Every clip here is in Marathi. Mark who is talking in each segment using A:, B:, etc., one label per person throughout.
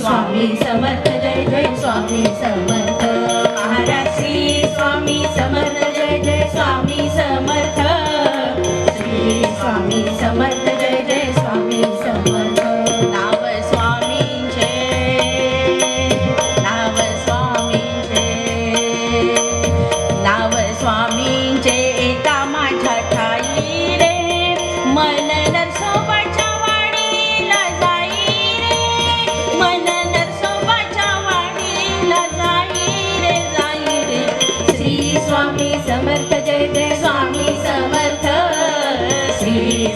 A: Swami Samatha, Jai Jai Swami Samatha, Maharashtra Swami Samatha.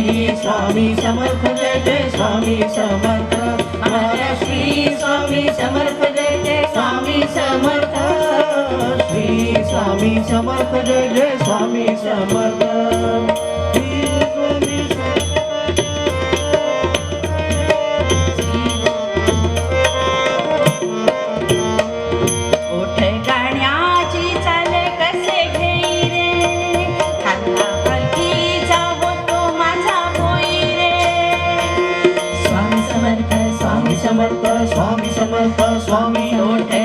A: Shri Swami Samarth जय जय स्वामी समर्थ. हमारा श्री स्वामी समर्थ जय जय स्वामी समर्थ.
B: श्री स्वामी समर्थ जय जय Swami Samarth.
A: samartha swami samartha swami note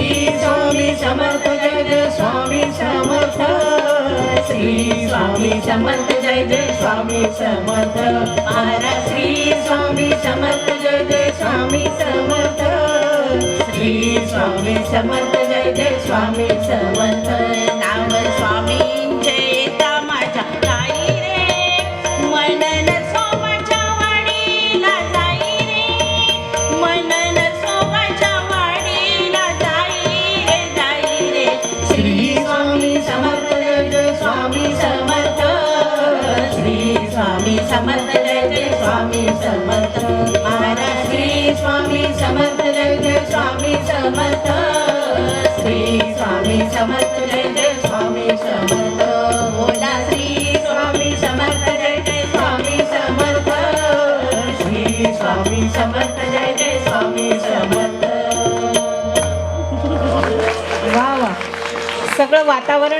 A: Swami Samarth
B: जय जय स्वामी समर्थ श्री स्वामी समर्थ जय स्वामी समर्थ
A: आरा श्री स्वामी समर्थ जय स्वामी समर्थ श्री स्वामी समर्थ जय जय स्वामी समर्थ समर्थ
B: श्री स्वामी समर्थ जय जय स्वामी समर्थ.
A: बोला श्री स्वामी समर्थ जय जय स्वामी समर्थ.
B: श्री स्वामी समर्थ जय जय स्वामी समर्थ.
A: वा वा. सगळं वातावरण